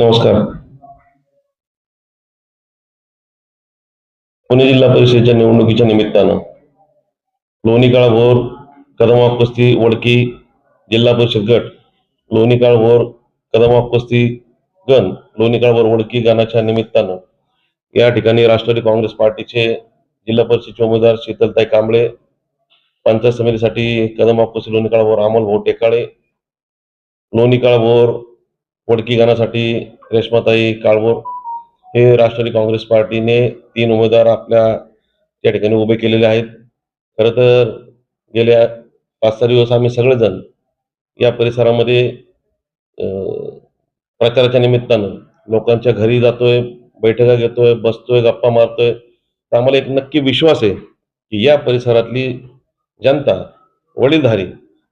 नमस्कार. पुणे जिल्हा परिषदेच्या निवडणुकीच्या निमित्तानं लोणी काळभोर कदमापस्ती वडकी जिल्हा परिषद गट लोणी काळभोर कदमाप गण लोणी काळभोर वडकी गणाच्या निमित्तानं या ठिकाणी राष्ट्रवादी काँग्रेस पार्टीचे जिल्हा परिषदेचे उमेदवार शीतलताई कांबळे पंचायत समितीसाठी कदम पस्ती लोणी काळभोर अमोल भाऊ टेकाळे लोणी काळभोर वडकी गाण्यासाठी रेश्माताई काळभोर हे राष्ट्रवादी काँग्रेस पार्टीने तीन उमेदवार आपल्या त्या ठिकाणी उभे केलेले आहेत. खरं तर गेल्या पाच सहा दिवस आम्ही सगळेजण या परिसरामध्ये प्रचाराच्या निमित्तानं लोकांच्या घरी जातोय बैठका घेतोय बसतोय गप्पा मारतोय. तर आम्हाला एक नक्की विश्वास आहे की या परिसरातली जनता वडीलधारी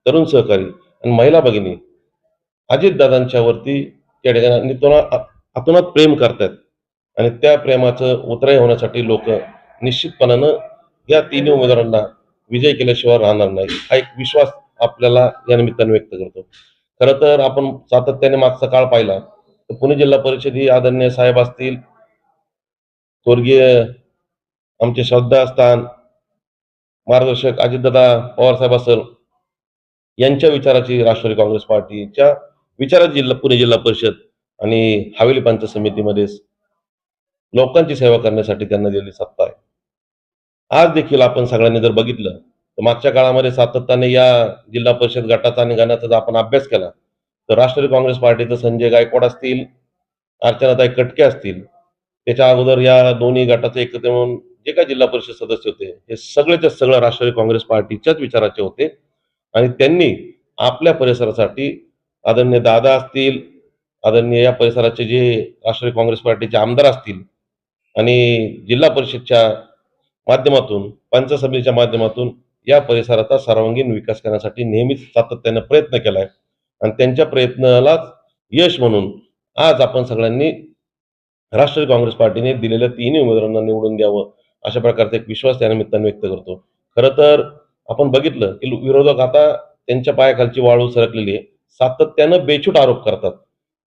तरुण सहकारी आणि महिला भगिनी अजितदादांच्या वरती त्या ठिकाणी अतोनात प्रेम करतात आणि त्या प्रेमाचं उतराई होण्यासाठी लोक निश्चितपणानं या तिन्ही उमेदवारांना विजय केल्याशिवाय राहणार नाही हा एक विश्वास आपल्याला या निमित्ताने व्यक्त करतो. खरं तर आपण सातत्याने मागचा काळ पाहिला. तर पुणे जिल्हा परिषद ही आदरणीय साहेब असतील स्वर्गीय आमचे श्रद्धास्थान मार्गदर्शक अजितदादा पवार साहेब यांच्या विचाराची राष्ट्रवादी काँग्रेस पार्टीच्या विचारात जिल्हा पुणे जिल्हा परिषद आणि हवेली पंचायत समितीमध्ये लोकांची सेवा करण्यासाठी त्यांना दिलेली सत्ता आहे. आज देखील आपण सगळ्यांनी जर बघितलं तर मागच्या काळामध्ये सातत्याने या जिल्हा परिषद गटाचा आणि गणाचा जर आपण अभ्यास केला तर राष्ट्रवादी काँग्रेस पार्टीचं संजय गायकवाड असतील अर्चनाताई कटके असतील त्याच्या अगोदर या दोन्ही गटाचे एकत्र म्हणून जे काही जिल्हा परिषद सदस्य होते हे सगळेच्या सगळं राष्ट्रवादी काँग्रेस पार्टीच्याच विचाराचे होते आणि त्यांनी आपल्या परिसरासाठी आदरणीय दादा असतील आदरणीय या परिसराचे जे राष्ट्रवादी काँग्रेस पार्टीचे आमदार असतील आणि जिल्हा परिषदच्या माध्यमातून पंचायत समितीच्या माध्यमातून या परिसराचा सर्वांगीण विकास करण्यासाठी नेहमीच सातत्याने प्रयत्न केलाय. आणि त्यांच्या प्रयत्नालाच यश म्हणून आज आपण सगळ्यांनी राष्ट्रवादी काँग्रेस पार्टीने दिलेल्या तिन्ही उमेदवारांना निवडून द्यावं अशा प्रकारचा एक विश्वास त्या निमित्ताने व्यक्त करतो. खरं तर आपण बघितलं की विरोधक आता त्यांच्या पायाखालची वाळू सरकलेली आहे. सातत्यानं बेछूट आरोप करतात.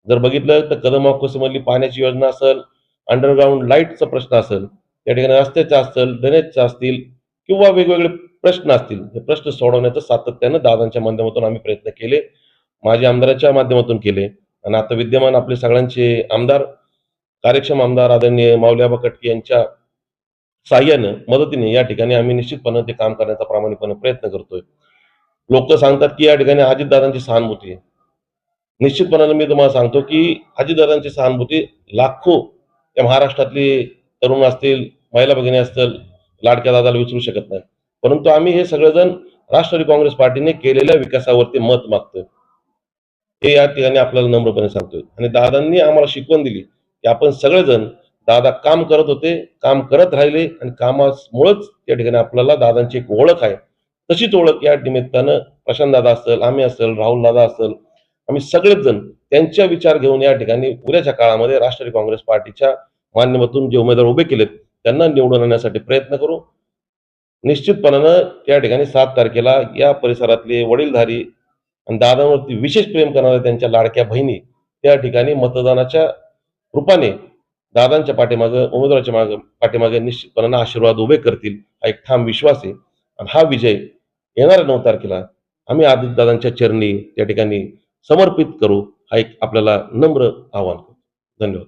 जर बघितलं तर कदम मधली पाण्याची योजना असेल अंडरग्राऊंड लाईटचा प्रश्न असेल त्या ठिकाणी रस्त्याचा असेल ड्रेनेजचा असतील किंवा वेगवेगळे प्रश्न असतील हे प्रश्न सोडवण्याचं सातत्यानं दादांच्या माध्यमातून आम्ही प्रयत्न केले माझ्या आमदाराच्या माध्यमातून केले आणि आता विद्यमान आपले सगळ्यांचे आमदार कार्यक्षम आमदार आदरणीय माऊल्याबा कटके यांच्या साह्यानं मदतीने या ठिकाणी आम्ही निश्चितपणे ते काम करण्याचा प्रामाणिकपणे प्रयत्न करतोय. लोक सांगतात की या ठिकाणी अजितदादांची सहानुभूती आहे. निश्चितपणाने मी तुम्हाला सांगतो की अजितदादांची सहानुभूती लाखो या महाराष्ट्रातली तरुण असतील महिला भगिनी असतील लाडक्या दादाला विचारू शकत नाही परंतु आम्ही हे सगळेजण राष्ट्रवादी काँग्रेस पार्टीने केलेल्या विकासावरती मत मागतोय. हे या ठिकाणी आपल्याला नम्रपणे सांगतोय. आणि दादांनी आम्हाला शिकवण दिली की आपण सगळेजण दादा काम करत होते काम करत राहिले आणि कामामुळेच त्या ठिकाणी आपल्याला दादांची एक ओळख आहे. तशीच ओळख या निमित्तानं प्रशांत दादा असेल आम्ही असेल राहुल दादा असेल आम्ही सगळेच जण त्यांच्या विचार घेऊन या ठिकाणी उद्याच्या काळामध्ये राष्ट्रवादी काँग्रेस पार्टीच्या माध्यमातून जे उमेदवार उभे केलेत त्यांना निवडून आणण्यासाठी प्रयत्न करू. निश्चितपणानं या ठिकाणी सात तारखेला या परिसरातले वडीलधारी आणि दादांवरती विशेष प्रेम करणाऱ्या त्यांच्या लाडक्या बहिणी त्या ठिकाणी मतदानाच्या रूपाने दादांच्या पाठीमागं उमेदवाराच्या मागे पाठीमागे निश्चितपणानं आशीर्वाद उभे करतील हा एक ठाम विश्वास आहे. आणि हा विजय येणाऱ्या नऊ तारखेला आम्ही आदित्यदादांच्या चरणी त्या ठिकाणी समर्पित करू हा एक आपल्याला नम्र आव्हान करतो. धन्यवाद.